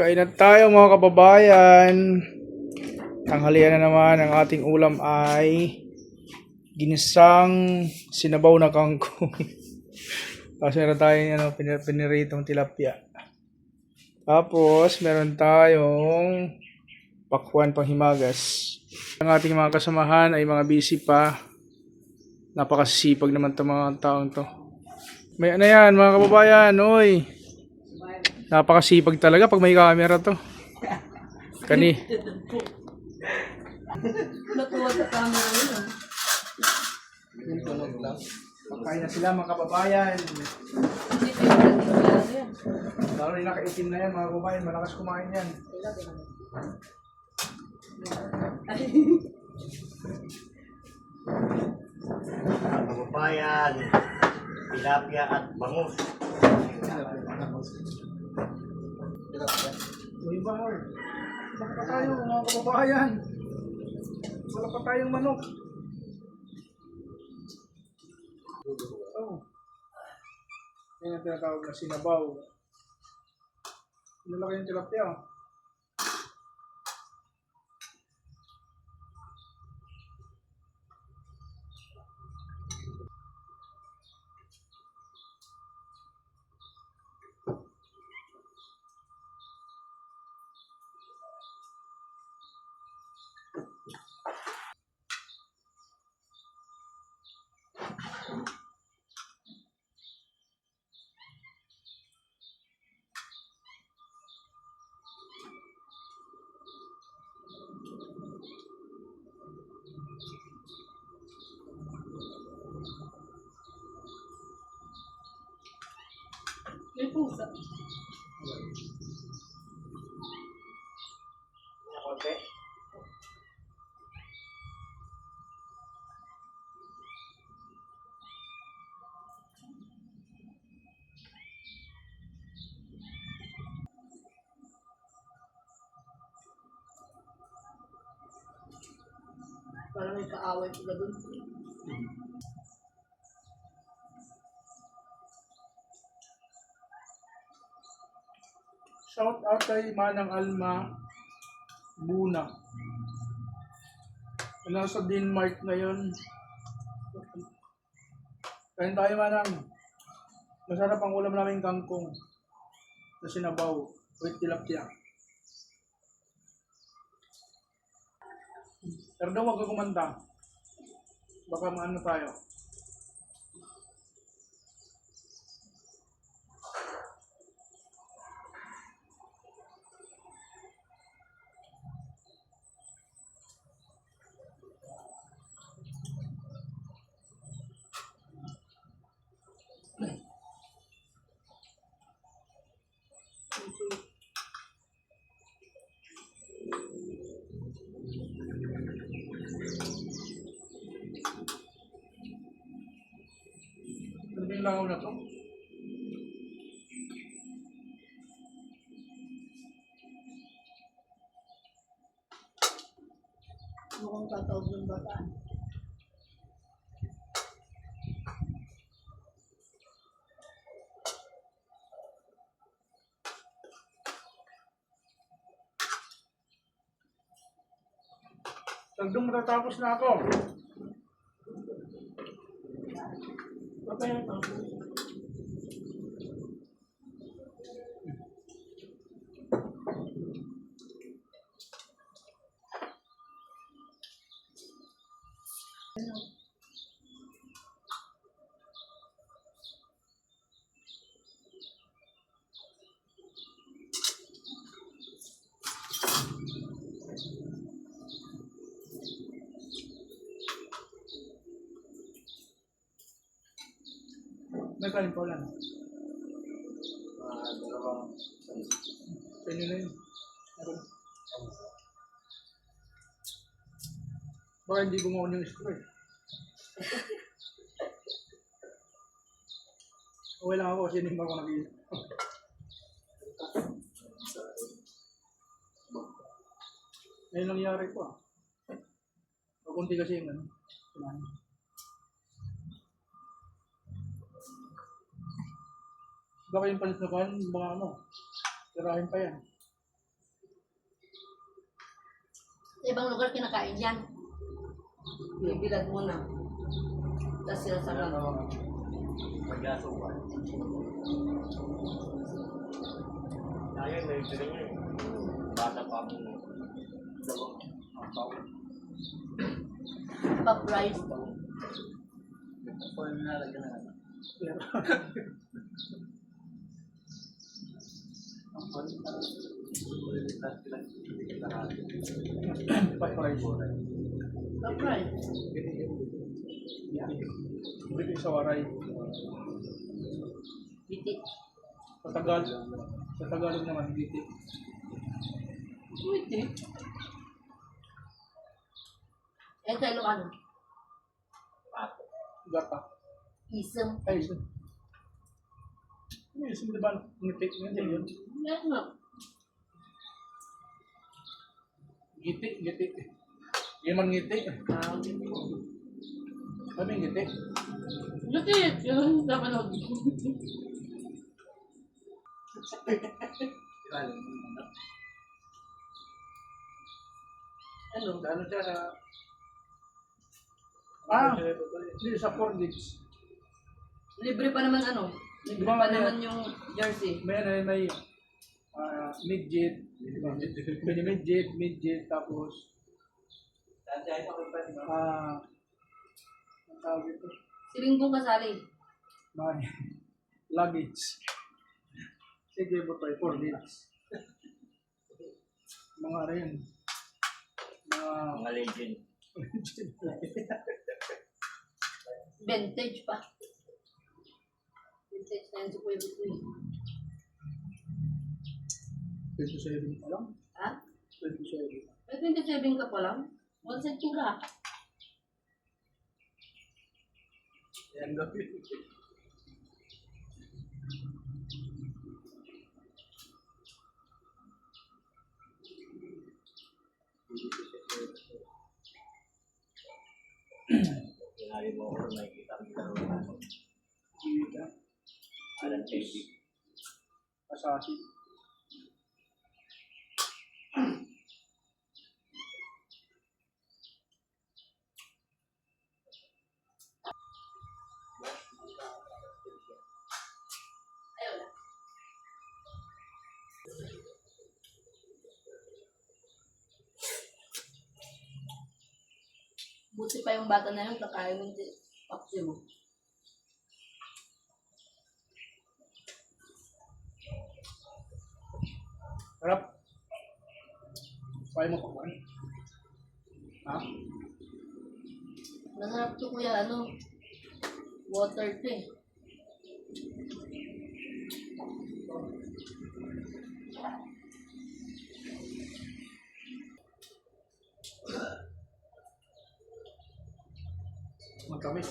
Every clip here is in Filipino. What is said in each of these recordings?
Kain na tayo mga kababayan. Tanghalian na naman. Ang ating ulam ay ginisang sinabaw na kangkong. Tapos meron tayong ano, pin- piniritong tilapia. Tapos meron tayong pakwan panghimagas. Ang ating mga kasamahan ay mga busy pa. Napakasipag naman itong mga taong to. May ano yan mga kababayan, oy. Napakasipag talaga pag may camera to. Kani. Natuwa sa camera yun. ah. Pagkain na sila mga kababayan. Hindi yan. Lalo yung nakaitim na yan mga kababayan. Malakas kumain yan. Mga kababayan, tilapia at bangus. Uy ba, oy. Wala pa tayo mga kababayan. Wala pa tayong manok. Oh. Yan ang tinatawag na sinabaw. Lalaki yung tilapia. May pusa. Parang may kaaway sila dun. Shout out kay Manang Alma Buna. Nasa Denmark ngayon. Kain tayo Manang. Masarap ang ulam namin kangkong na sinabaw with tilapia. Pero daw wag ka kumanta. Baka maano tayo. Yung langaw na to? Mukhang tatawag ng bata. Tagdong matatapos na ako. Papaya pa. May kanin pa ulan. Mga dalawang Sa inyo na yun. Meron. Baka hindi gumawa yung straw eh. Okay lang ako kasi hindi pa ako nag Ngayon nangyari ko ah. Pakunti kasi yung ano. kumain. Baka yung palit na pan, mga ano, tirahin pa yan. Sa ibang lugar kinakain yan. Bibilad mo na. Tapos sila sa Ano lang. naman, magyasukan. Kaya may ganyan. Bata pa mo. Dalawang ang taon. Pop rice. Ako yung nalagyan na ano. Ang palit na. Ulit na sila. Patay. Pop rice. Dito sa waray. Bitik. Sa Tagalog. Sa Tagalog naman, dito. Bitik. Eh, sa Ilocano. Gata. Isang. Ay, isa. Ano yun? Di ba? Ngitik nga yun. Meron nga. Giti, giti. Yan man ngiti. Ah, Kami ngiti. Bitik. Yun, sa manood. Ano? Ano siya sa... Ah, hindi sa Portage. Libre pa naman ano? Diba, pa may- naman yung jersey. May ano, may ah, midget, may midget, midget, tapos ah, ang tawag ito, Si Ringgong kasali. may luggage. Sige, butoy, Portage. Mga rin. Mga Mga legend. Vintage pa. Yun sa Pueblo Queen. 27 pa lang. Ha? 27. May 27 ka pa lang? One centura. Yan gawin. Tinali mo ako nakikita ang. Alan. Ayaw na. Buti pa yung bata na yun, kakain ng paksi mo. Harap. Kaya mo pa kuhan. Ha? Masarap to kuya, ano, water to eh. Magkami.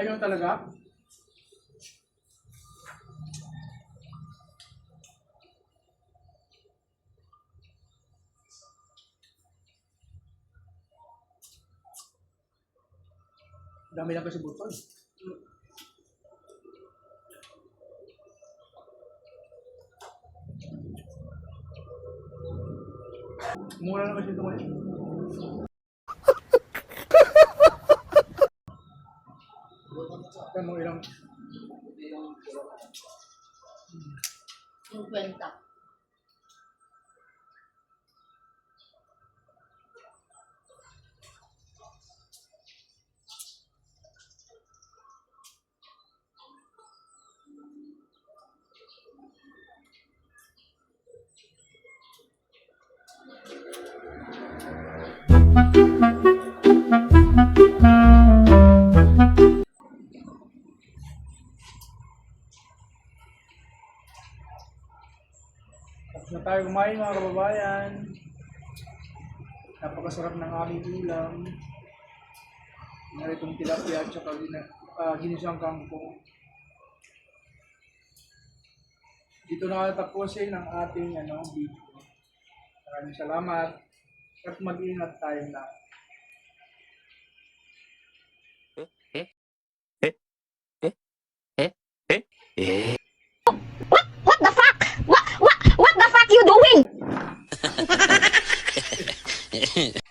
Ayaw talaga? Dami lang kasi butol. Mura na kasi ito ngayon. Kaya mo ilang 50. Na tayo kumain mga kababayan. Napakasarap ng aming ulam. Naritong tilapia at saka gina, uh, ginisang kangkong. Dito na tapusin ang ating ano, video. Maraming salamat at mag-ingat tayo na. What recording.